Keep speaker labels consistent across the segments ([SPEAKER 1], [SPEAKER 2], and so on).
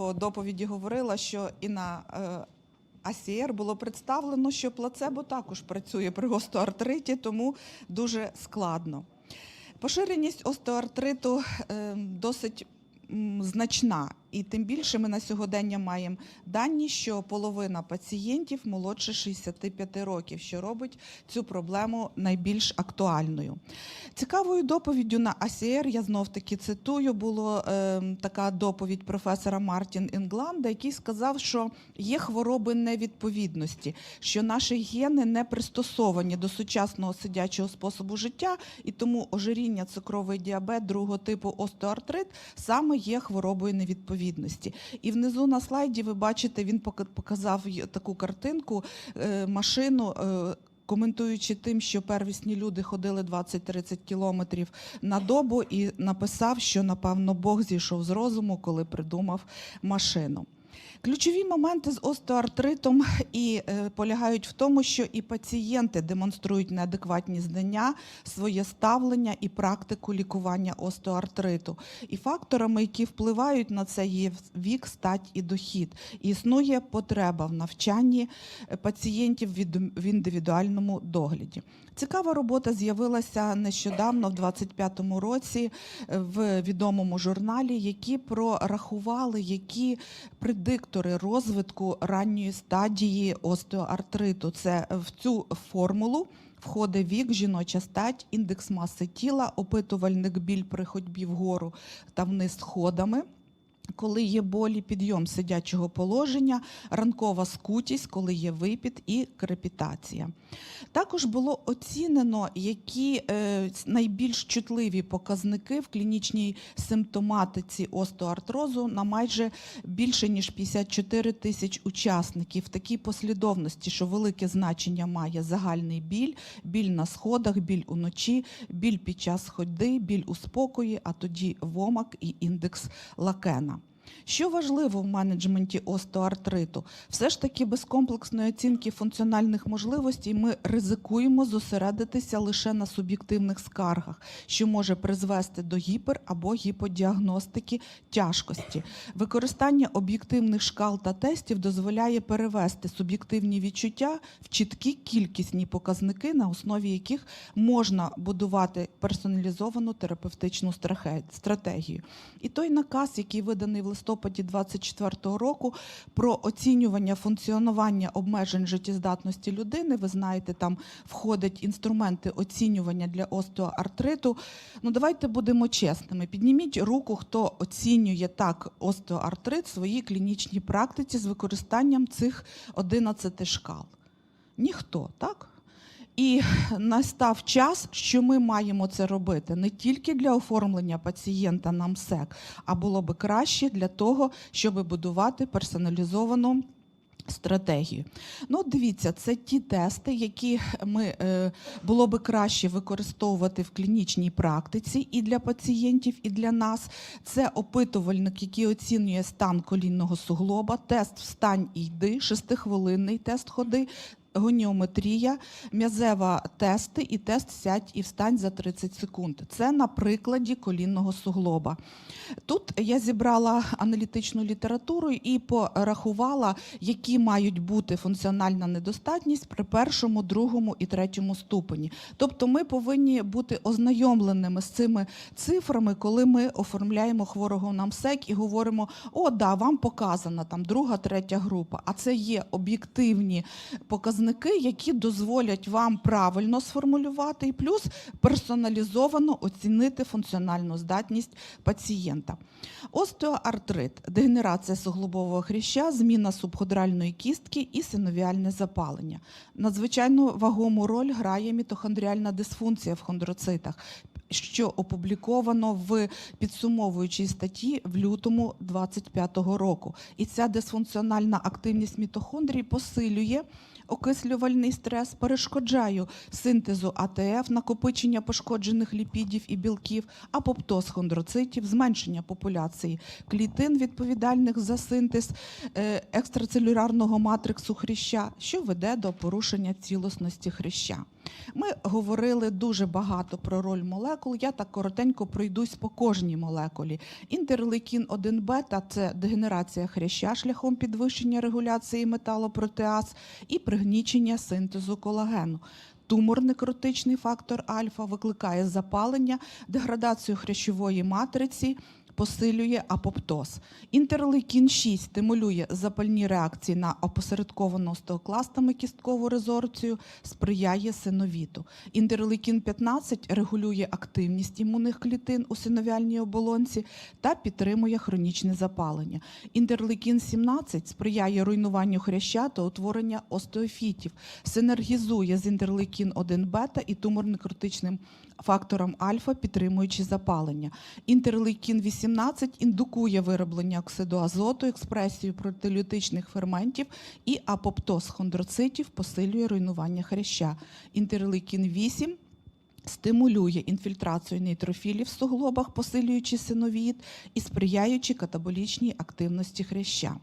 [SPEAKER 1] його доповіді говорила, що і на е, АСІР було представлено, що плацебо також працює при остеоартриті, тому дуже складно. Поширеність остеоартриту е, досить значна, і тим більше ми на сьогодення маємо дані, що половина пацієнтів молодше 65 років, що робить цю проблему найбільш актуальною. Цікавою доповіддю на АСІР, я знов таки цитую, була е, така доповідь професора Мартін Інгланда, який сказав, що є хвороби невідповідності, що наші гени не пристосовані до сучасного сидячого способу життя, і тому ожиріння, цукровий діабет другого типу остеоартрит саме є хворобою невідповідності. І внизу на слайді ви бачите, він пока- показав таку картинку, е, машину. е, Коментуючи тим, що первісні люди ходили 20-30 кілометрів на добу, і написав, що напевно Бог зійшов з розуму, коли придумав машину. Ключові моменти з остеоартритом і е, полягають в тому, що і пацієнти демонструють неадекватні знання, своє ставлення і практику лікування остеоартриту. І факторами, які впливають на це, є вік, стать і дохід. І існує потреба в навчанні пацієнтів в індивідуальному догляді. Цікава робота з'явилася нещодавно, в 25-му році, в відомому журналі, які прорахували, які предиктори розвитку ранньої стадії остеоартриту. Це в цю формулу. Входить вік, жіноча стать, індекс маси тіла, опитувальник біль при ходьбі вгору та вниз сходами. Коли є болі, підйом сидячого положення, ранкова скутість, коли є випід і крепітація. Також було оцінено, які е, найбільш чутливі показники в клінічній симптоматиці остеоартрозу на майже більше ніж 54 тисяч учасників в такій послідовності, що велике значення має загальний біль, біль на сходах, біль уночі, біль під час ходьби, біль у спокої, а тоді вомак і індекс лакена. Що важливо в менеджменті остеоартриту? Все ж таки без комплексної оцінки функціональних можливостей ми ризикуємо зосередитися лише на суб'єктивних скаргах, що може призвести до гіпер або гіподіагностики тяжкості. Використання об'єктивних шкал та тестів дозволяє перевести суб'єктивні відчуття в чіткі кількісні показники, на основі яких можна будувати персоналізовану терапевтичну стратегію. І той наказ, який виданий в листопаді 2024 року про оцінювання функціонування обмежень життєздатності людини, ви знаєте, там входять інструменти оцінювання для остеоартриту. Ну давайте будемо чесними. Підніміть руку, хто оцінює так остеоартрит в своїй клінічній практиці з використанням цих 11 шкал. Ніхто, так? І настав час, що ми маємо це робити не тільки для оформлення пацієнта на МСЕК, а було би краще для того, щоб будувати персоналізовану. Стратегію. Ну, дивіться, це ті тести, які ми е, було би краще використовувати в клінічній практиці і для пацієнтів, і для нас. Це опитувальник, який оцінює стан колінного суглоба, тест встань і йди, шестихвилинний тест ходи, гоніометрія, м'язева тести і тест сядь і встань за 30 секунд. Це на прикладі колінного суглоба. Тут я зібрала аналітичну літературу і порахувала, які мають бути функціональна недостатність при першому, другому і третьому ступені. Тобто ми повинні бути ознайомленими з цими цифрами, коли ми оформляємо хворого на МСЕК і говоримо: о, да, вам показана там друга, третя група. А це є об'єктивні показники, які дозволять вам правильно сформулювати і плюс персоналізовано оцінити функціональну здатність пацієнта. Остеоартрит, дегенерація суглобового хряща, зміна субходральної кістки і синовіальне запалення. Надзвичайно вагому роль грає мітохондріальна дисфункція в хондроцитах, що опубліковано в підсумовуючій статті в лютому 25-го року. І ця дисфункціональна активність мітохондрій посилює окислювальний стрес, перешкоджає синтезу АТФ, накопичення пошкоджених ліпідів і білків, апоптоз хондроцитів, зменшення популяції клітин, відповідальних за синтез е, екстрацелюлярного матриксу хряща, що веде до порушення цілісності хряща. Ми говорили дуже багато про роль молекул. Я так коротенько пройдусь по кожній молекулі. Інтерлейкін 1 бета це дегенерація хряща шляхом підвищення регуляції металопротеаз і пригнічення синтезу колагену. Тумор некротичний фактор альфа викликає запалення, деградацію хрящової матриці, посилює апоптоз. Інтерлейкін 6 стимулює запальні реакції на опосередковану остеокластами кісткову резорбцію, сприяє синовіту. Інтерлейкін 15 регулює активність імунних клітин у синовіальній оболонці та підтримує хронічне запалення. Інтерлейкін 17 сприяє руйнуванню хряща та утворення остеофітів, синергізує з інтерлейкін 1 бета і тумор-некротичним фактором альфа, підтримуючи запалення. Інтерлейкін 18 індукує вироблення оксиду азоту, експресію протилютичних ферментів і апоптоз хондроцитів, посилює руйнування хряща. Інтерлейкін 8 стимулює інфільтрацію нейтрофілів в суглобах, посилюючи синовід і сприяючи катаболічній активності хряща.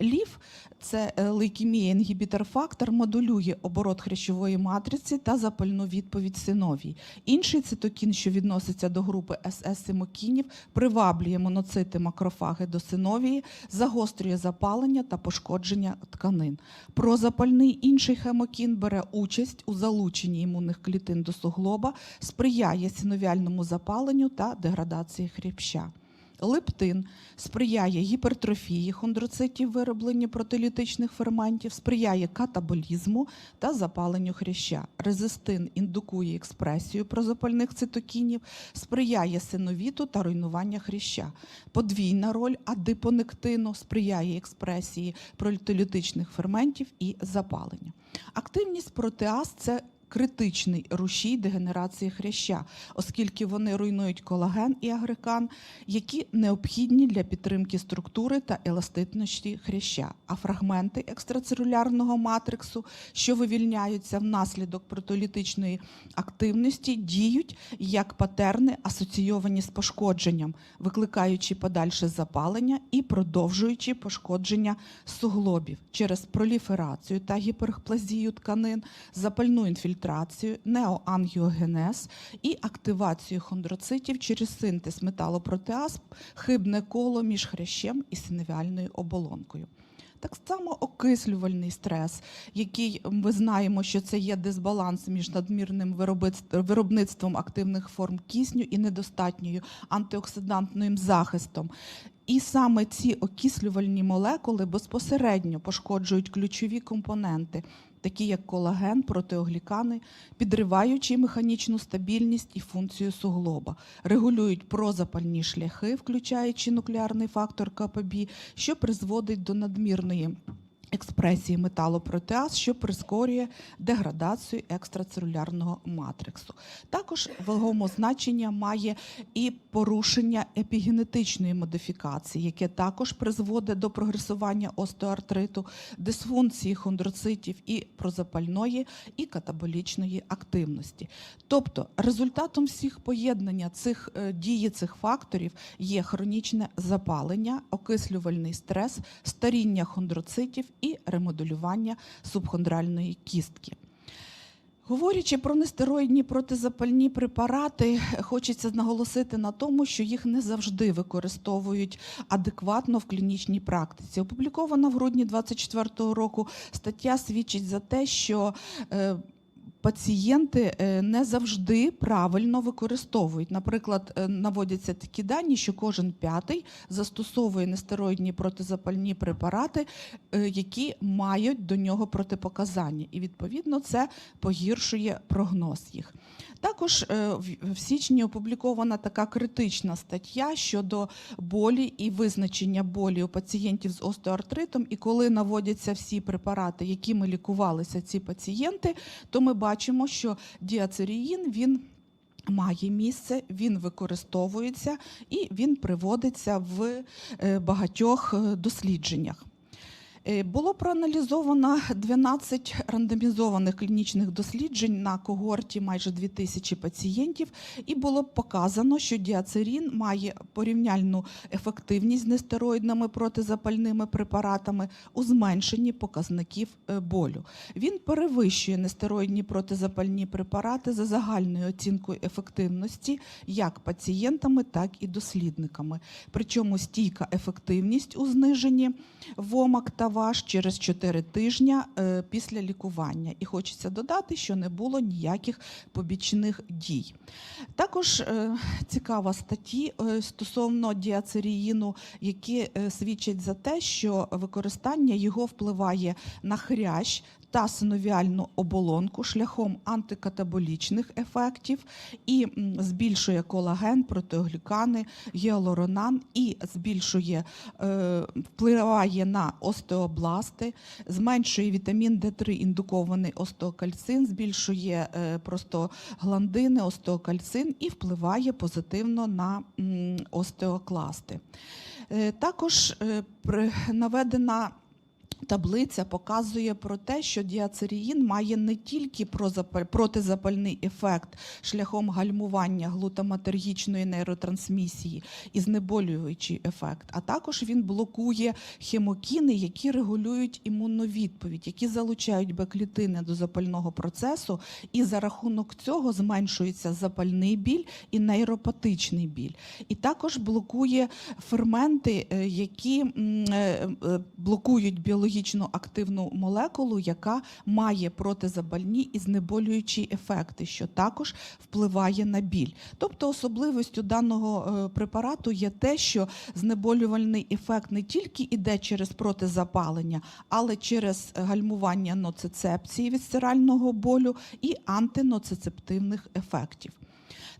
[SPEAKER 1] Ліф це е, лейкемія інгібітор фактор, модулює оборот хрящової матриці та запальну відповідь синовій. Інший цитокін, що відноситься до групи СС-симокінів, приваблює моноцити макрофаги до синовії, загострює запалення та пошкодження тканин. Прозапальний інший хемокін бере участь у залученні імунних клітин до суглоба, сприяє синовіальному запаленню та деградації хряща. Лептин сприяє гіпертрофії хондроцитів, виробленню протилітичних ферментів, сприяє катаболізму та запаленню хряща. Резистин індукує експресію прозапальних цитокінів, сприяє синовіту та руйнування хряща. Подвійна роль адипонектину сприяє експресії протилітичних ферментів і запаленню. Активність протеаз це критичний рушій дегенерації хряща, оскільки вони руйнують колаген і агрекан, які необхідні для підтримки структури та еластичності хряща. А фрагменти екстрацелюлярного матриксу, що вивільняються внаслідок протолітичної активності, діють як патерни, асоційовані з пошкодженням, викликаючи подальше запалення і продовжуючи пошкодження суглобів через проліферацію та гіперплазію тканин, запальну інфільтрацію, неоангіогенез і активацію хондроцитів через синтез металопротеаз, хибне коло між хрящем і синовіальною оболонкою. Так само окислювальний стрес, який ми знаємо, що це є дисбаланс між надмірним виробництвом активних форм кисню і недостатньою антиоксидантним захистом. І саме ці окислювальні молекули безпосередньо пошкоджують ключові компоненти, такі як колаген, протеоглікани, підриваючи механічну стабільність і функцію суглоба, регулюють прозапальні шляхи, включаючи нуклеарний фактор КПБ, що призводить до надмірної експресії металопротеаз, що прискорює деградацію екстрацелюлярного матриксу. Також вагомо значення має і порушення епігенетичної модифікації, яке також призводить до прогресування остеоартриту, дисфункції хондроцитів і прозапальної і катаболічної активності. Тобто результатом всіх поєднання цих е, дії цих факторів є хронічне запалення, окислювальний стрес, старіння хондроцитів і ремоделювання субхондральної кістки. Говорячи про нестероїдні протизапальні препарати, хочеться наголосити на тому, що їх не завжди використовують адекватно в клінічній практиці. Опублікована в грудні 2024 року стаття свідчить за те, що е, Пацієнти е, не завжди правильно використовують. Наприклад, е, наводяться такі дані, що кожен п'ятий застосовує нестероїдні протизапальні препарати, е, які мають до нього протипоказання, і відповідно це погіршує прогноз їх. Також в січні опублікована така критична стаття щодо болі і визначення болі у пацієнтів з остеоартритом. І коли наводяться всі препарати, якими лікувалися ці пацієнти, то ми бачимо, що діацеріїн він. Має місце, він використовується і він приводиться в е, багатьох е, дослідженнях. Е, Було проаналізовано 12 рандомізованих клінічних досліджень на когорті майже 2000 пацієнтів, і було показано, що діацерін має порівняльну ефективність з нестероїдними протизапальними препаратами у зменшенні показників е, болю. Він перевищує нестероїдні протизапальні препарати за загальною оцінкою ефективності як пацієнтами, так і дослідниками. Причому стійка ефективність у зниженні вомак та ваш через 4 тижні е, після лікування. І хочеться додати, що не було ніяких побічних дій. Також е, цікава статті е, стосовно діацеріїну, які свідчать за те, що використання його впливає на хрящ та синовіальну оболонку шляхом антикатаболічних ефектів і збільшує колаген, протеоглікани, гіалуронан і збільшує е, впливає на остеобласти, зменшує вітамін Д3 індукований остеокальцин, збільшує е, просто гландини, остеокальцин і впливає позитивно на остеокласти. Е, Також наведена Таблиця показує про те, що діацеріїн має не тільки протизапальний ефект шляхом гальмування глутаматергічної нейротрансмісії і знеболюючий ефект, а також він блокує хемокіни, які регулюють імунну відповідь, які залучають Б-клітини до запального процесу, і за рахунок цього зменшується запальний біль і нейропатичний біль. І також блокує ферменти, е, які е, е, блокують біологічно активну молекулу, яка має протизапальні і знеболюючі ефекти, що також впливає на біль. Тобто особливістю даного е, препарату є те, що знеболювальний ефект не тільки йде через протизапалення, але через гальмування ноцицепції від болю і антиноцицептивних ефектів.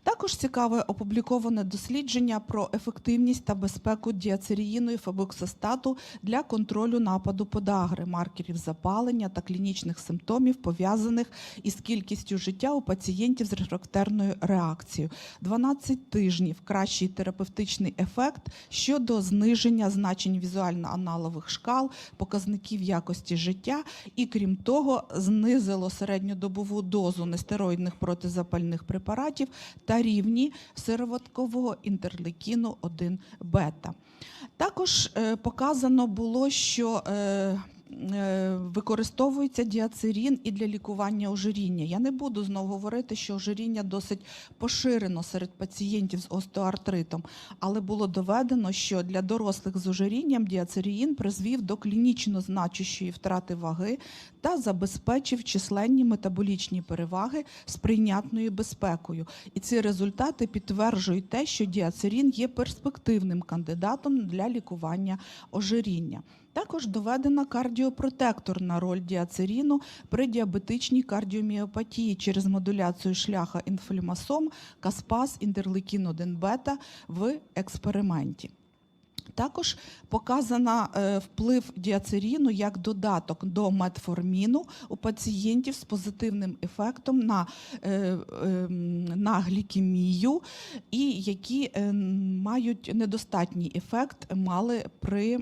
[SPEAKER 1] Також цікаве опубліковане дослідження про ефективність та безпеку діацеріїну і фабоксистату для контролю нападу подагри, маркерів запалення та клінічних симптомів, пов'язаних із кількістю життя у пацієнтів з рефрактерною реакцією. 12 тижнів кращий терапевтичний ефект щодо зниження значень візуально-аналових шкал, показників якості життя, і крім того, знизило середньодобову дозу нестероїдних протизапальних препаратів та рівні сироваткового інтерлекіну 1 бета. Також е, показано було, що е, використовується діацерін і для лікування ожиріння. Я не буду знову говорити, що ожиріння досить поширено серед пацієнтів з остеоартритом, але було доведено, що для дорослих з ожирінням діацеріїн призвів до клінічно значущої втрати ваги та забезпечив численні метаболічні переваги з прийнятною безпекою. І ці результати підтверджують те, що діацерін є перспективним кандидатом для лікування ожиріння. Також доведена кардіопротекторна роль діацеріну при діабетичній кардіоміопатії через модуляцію шляха інфлюмасом, каспаз, інтерлейкін 1 бета в експерименті. Також показана е, вплив діацеріну як додаток до метформіну у пацієнтів з позитивним ефектом на, е, е, на глікемію, і які е, мають недостатній ефект мали при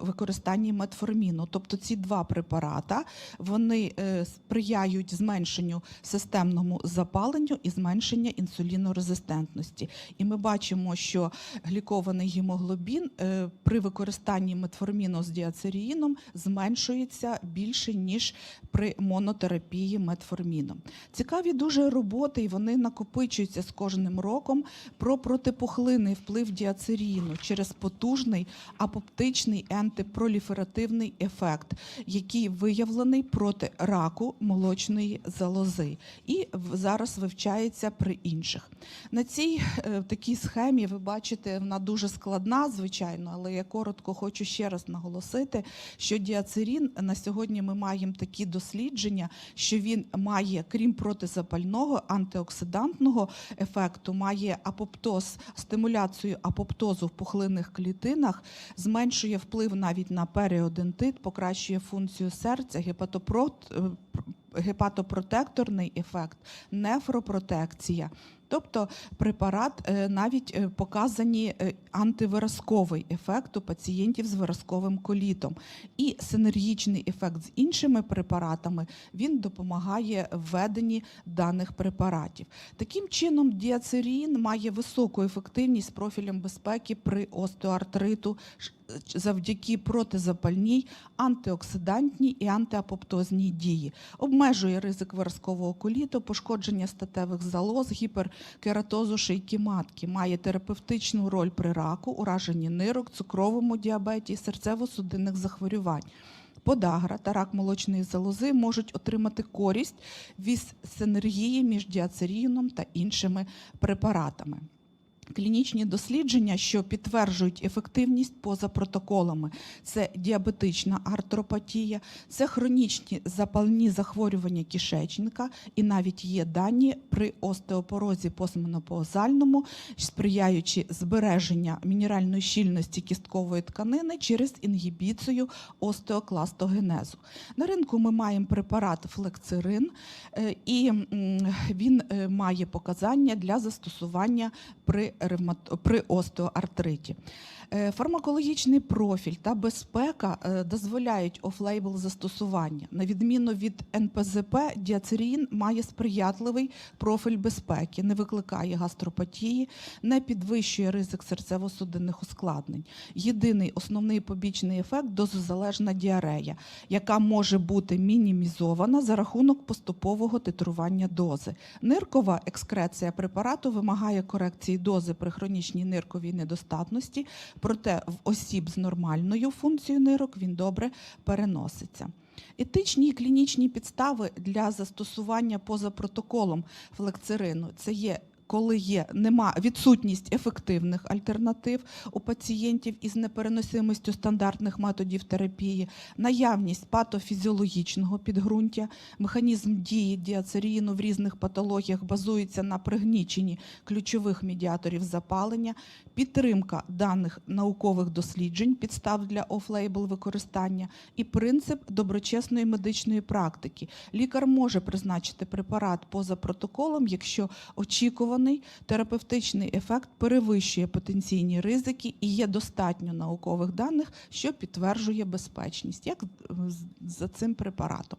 [SPEAKER 1] використанні метформіну. Тобто ці два препарата вони сприяють зменшенню системному запаленню і зменшення інсулінорезистентності. І ми бачимо, що глікований гемоглобін е, при використанні метформіну з діацеріїном зменшується більше ніж при монотерапії метформіном. Цікаві дуже роботи, і вони накопичуються з кожним роком про протипухлинний вплив діацеріїну через потужний апоптичний антипроліферативний ефект, який виявлений проти раку молочної залози, і зараз вивчається при інших. На цій е, такій схемі ви бачите, вона дуже складна, звичайно, але я коротко хочу ще раз наголосити, що діацерін на сьогодні ми маємо такі дослідження, що він має, крім протизапального, антиоксидантного ефекту, має апоптоз, стимуляцію апоптозу в пухлинних клітинах, зменшує вплив навіть на періодентит, покращує функцію серця, гепатопрот, е, гепатопротекторний ефект, нефропротекція. Тобто препарат е, навіть е, показані е, антивиразковий ефект у пацієнтів з виразковим колітом. І синергічний ефект з іншими препаратами він допомагає введенні даних препаратів. Таким чином, діацерін має високу ефективність з профілем безпеки при остеоартриту завдяки протизапальній, антиоксидантній і антиапоптозній дії. Обмежує ризик виразкового коліту, пошкодження статевих залоз, гіперкератозу шийки матки. Має терапевтичну роль при раку, ураженні нирок, цукровому діабеті серцево-судинних захворювань. Подагра та рак молочної залози можуть отримати користь від синергії між діацеріном та іншими препаратами. Клінічні дослідження, що підтверджують ефективність поза протоколами, це діабетична артропатія, це хронічні запальні захворювання кишечника, і навіть є дані при остеопорозі постменопаузальному, сприяючи збереження мінеральної щільності кісткової тканини через інгібіцію остеокластогенезу. На ринку ми маємо препарат флексирин, е, і він е, має показання для застосування при, ревмат- при остеоартриті. Е, Фармакологічний профіль та безпека е, дозволяють офлейбл застосування. На відміну від НПЗП, діацерін має сприятливий профіль безпеки, не викликає гастропатії, не підвищує ризик серцево-судинних ускладнень. Єдиний основний побічний ефект дозозалежна діарея, яка може бути мінімізована за рахунок поступового титрування дози. Ниркова екскреція препарату вимагає корекції дози при хронічній нирковій недостатності, проте в осіб з нормальною функцією нирок він добре переноситься. Етичні і клінічні підстави для застосування поза протоколом флексирину це є. Коли є нема відсутність ефективних альтернатив у пацієнтів із непереносимістю стандартних методів терапії, наявність патофізіологічного підґрунтя, механізм дії діацеріну в різних патологіях базується на пригніченні ключових медіаторів запалення, підтримка даних наукових досліджень, підстав для офлейбл використання і принцип доброчесної медичної практики. Лікар може призначити препарат поза протоколом, якщо очікуваний терапевтичний ефект перевищує потенційні ризики і є достатньо наукових даних, що підтверджує безпечність, як за цим препаратом.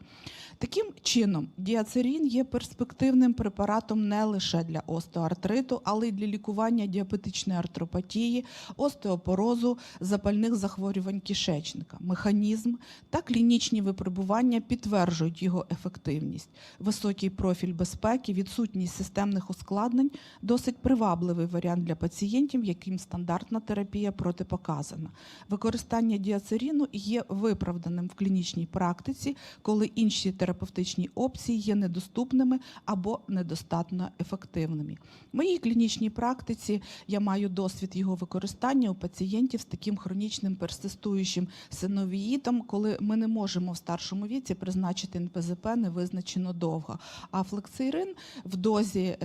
[SPEAKER 1] Таким чином, діацерін є перспективним препаратом не лише для остеоартриту, але й для лікування діабетичної артропатії, остеопорозу, запальних захворювань кишечника. Механізм та клінічні випробування підтверджують його ефективність. Високий профіль безпеки, відсутність системних ускладнень досить привабливий варіант для пацієнтів, яким стандартна терапія протипоказана. Використання діацеріну є виправданим в клінічній практиці, коли інші терапевтичні опції є недоступними або недостатньо ефективними. В моїй клінічній практиці я маю досвід його використання у пацієнтів з таким хронічним персистуючим синовіїтом, коли ми не можемо в старшому віці призначити НПЗП невизначено довго. А флексейрин в дозі.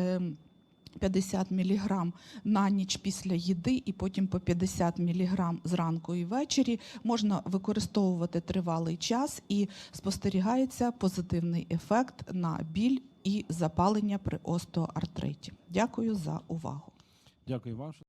[SPEAKER 1] Ем, 50 мг на ніч після їди і потім по 50 мг зранку і ввечері можна використовувати тривалий час і спостерігається позитивний ефект на біль і запалення при остеоартриті. Дякую за увагу.
[SPEAKER 2] Дякую вам.